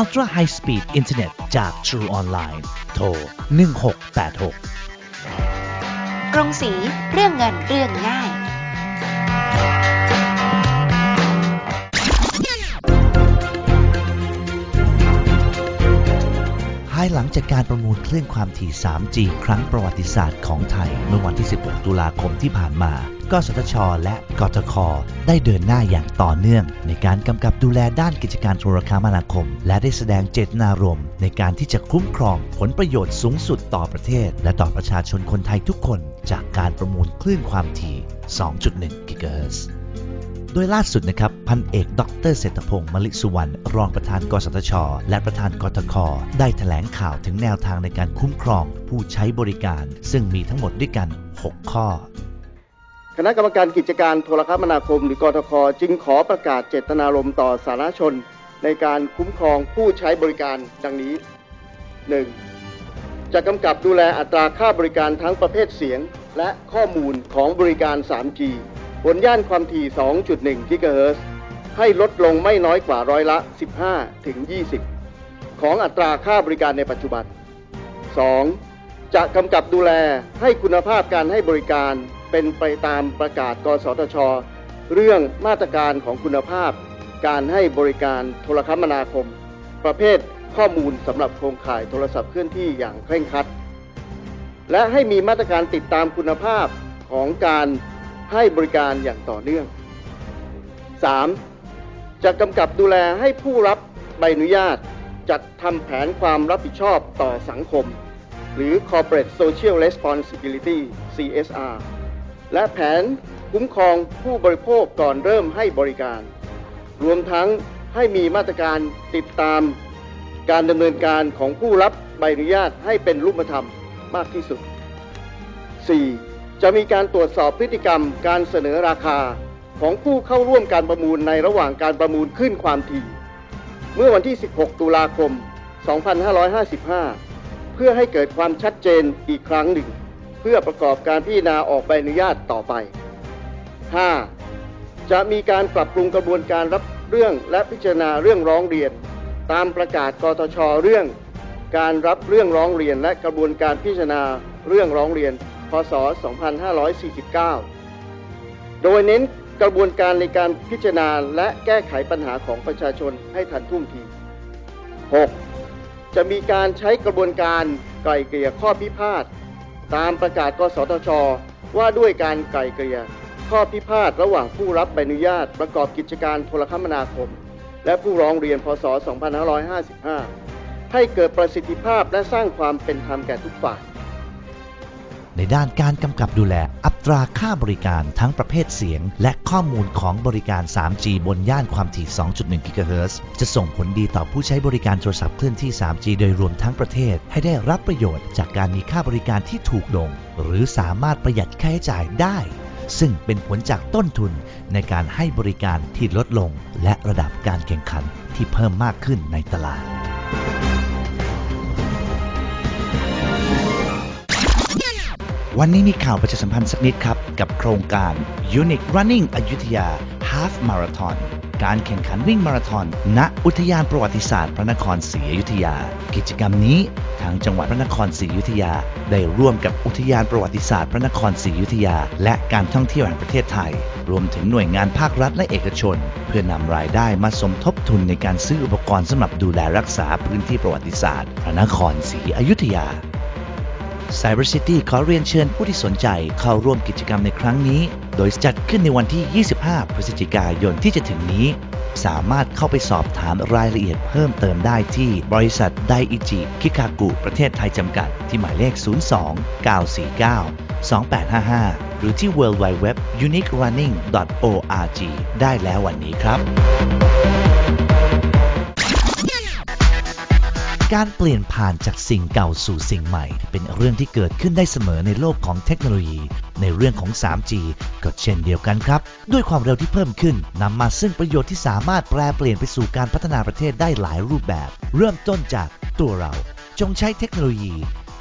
Ultra High Speed Internet จาก True Online โทร 1686 กรุงศรีเรื่องเงินเรื่องง่ายายหลังจากการประมูลคลื่นความถี่ 3G ครั้งประวัติศาสตร์ของไทย เมื่อวันที่ 16 ตุลาคมที่ผ่านมากสทช และกทค ได้เดินหน้าอย่างต่อเนื่อง ในการกำกับดูแลด้านกิจการโทรคมนาคม และได้แสดงเจตนารมณ์ ในการที่จะคุ้มครองผลประโยชน์สูงสุดต่อประเทศ และต่อประชาชนคนไทยทุกคน จากการประมูลคลื่นความถี่ 2.1กิกะเฮิรตซ์ โดยล่าสุดนะครับพันเอกดรเศรษฐพงศ์มลิสุวรรณรองประธานกสทช และประธานกทค ได้ถแถลงข่าวถึงแนวทางในการคุ้มครองผู้ใช้บริการ ซึ่งมีทั้งหมดด้วยกัน 6 ข้อ คณะกรรมการกิจการโทรคมนาคมหรือกทค จึงขอประกาศเจตนารมณ์ต่อสาธารณชน ในการคุ้มครองผู้ใช้บริการดังนี้ 1. จะกำกับดูแลอัตราค่าบริการทั้งประเภทเสียง และข้อมูลของบริการ 3G บนย่านความถี่ 2.1 กิกะเฮิรตซ์ให้ลดลงไม่น้อยกว่าร้อยละ 15 ถึง 20 ของอัตราค่าบริการในปัจจุบัน 2. จะกำกับดูแลให้คุณภาพการให้บริการเป็นไปตามประกาศ กสทช เรื่องมาตรการของคุณภาพ การให้บริการโทรคมนาคม ประเภทข้อมูลสำหรับโครงข่ายโทรศัพท์เคลื่อนที่อย่างเคร่งครัด และให้มีมาตรการติดตามคุณภาพของการ ให้บริการอย่างต่อเนื่อง 3. จะกำกับดูแลให้ผู้รับใบอนุญาต จัดทำแผนความรับผิดชอบต่อสังคม หรือ Corporate Social Responsibility CSR และแผนคุ้มครองผู้บริโภคก่อนเริ่มให้บริการ รวมทั้งให้มีมาตรการติดตาม การดำเนินการของผู้รับใบอนุญาตให้เป็นรูปธรรมมากที่สุด 4. จะมีการตรวจสอบพฤติกรรมการเสนอราคาของผู้เข้าร่วมการประมูลในระหว่างการประมูลขึ้นความถี่ เมื่อวันที่ 16 ตุลาคม 2555 เพื่อให้เกิดความชัดเจนอีกครั้งหนึ่ง เพื่อประกอบการพิจารณาออกใบอนุญาตต่อไป 5. จะมีการปรับปรุงกระบวนการรับเรื่องและพิจารณาเรื่องร้องเรียน ตามประกาศกตชเรื่อง การรับเรื่องร้องเรียนและกระบวนการพิจารณาเรื่องร้องเรียน พศ 2549 โดยเน้นกระบวนการในการพิจารณาและแก้ไขปัญหาของประชาชนให้ทันท่วงที 6. จะมีการใช้กระบวนการไกล่เกลี่ยข้อพิพาทตามประกาศกสทช ว่าด้วยการไกล่เกลี่ยข้อพิพาทระหว่างผู้รับใบอนุญาตประกอบกิจการโทรคมนาคม และผู้ร้องเรียนพศ 2555 ให้เกิดประสิทธิภาพและสร้างความเป็นธรรมแก่ทุกฝ่าย ในด้านการกำกับดูแลอัตราค่าบริการทั้งประเภทเสียง และข้อมูลของบริการ 3G บนย่านความถี่ 2.1กิกะเฮิรตซ์จะส่งผลดีต่อผู้ใช้บริการโทรศัพท์เคลื่อนที่ 3G โดยรวมทั้งประเทศ ให้ได้รับประโยชน์จากการมีค่าบริการที่ถูกลง หรือสามารถประหยัดค่าใช้จ่ายได้ ซึ่งเป็นผลจากต้นทุนในการให้บริการที่ลดลง และระดับการแข่งขันที่เพิ่มมากขึ้นในตลาด วันนี้มีข่าวประชาสัมพันธ์สักนิดครับ กับโครงการ Unique Running อยุธยา Half Marathon การแข่งขันวิ่งมาราธอนณอุทยานประวัติศาสตร์พระนครศรีอยุธยา กิจกรรมนี้ทางจังหวัดพระนครศรีอยุธยา ได้ร่วมกับอุทยานประวัติศาสตร์พระนครศรีอยุธยา และการท่องเที่ยวแห่งประเทศไทย รวมถึงหน่วยงานภาครัฐและเอกชน เพื่อนำรายได้มาสมทบทุนในการซื้ออุปกรณ์สำหรับดูแลรักษาพื้นที่ประวัติศาสตร์ พระนครศรีอยุธยา Cyber City ขอเรียนเชิญผู้ที่สนใจเข้าร่วมกิจกรรมในครั้งนี้ โดยจัดขึ้นในวันที่ 25 พฤศจิกายนที่จะถึงนี้ สามารถเข้าไปสอบถามรายละเอียดเพิ่มเติมได้ที่บริษัทไดอิจิคิคากุประเทศไทยจำกัดที่หมายเลข 02 949 2855 หรือที่ w w w uniquerunning.org ได้แล้ววันนี้ครับ การเปลี่ยนผ่านจากสิ่งเก่าสู่สิ่งใหม่ เป็นเรื่องที่เกิดขึ้นได้เสมอในโลกของเทคโนโลยี ในเรื่องของ 3G ก็เช่นเดียวกันครับ ด้วยความเร็วที่เพิ่มขึ้นนำมาซึ่งประโยชน์ที่สามารถแปลเปลี่ยนไปสู่การพัฒนาประเทศได้หลายรูปแบบ เริ่มต้นจากตัวเรา จงใช้เทคโนโลยี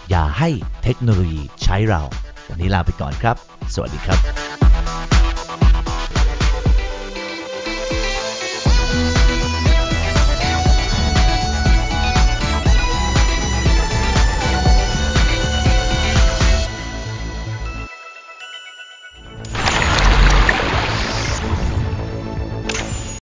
อย่าให้เทคโนโลยีใช้เรา วันนี้ลาไปก่อนครับ สวัสดีครับ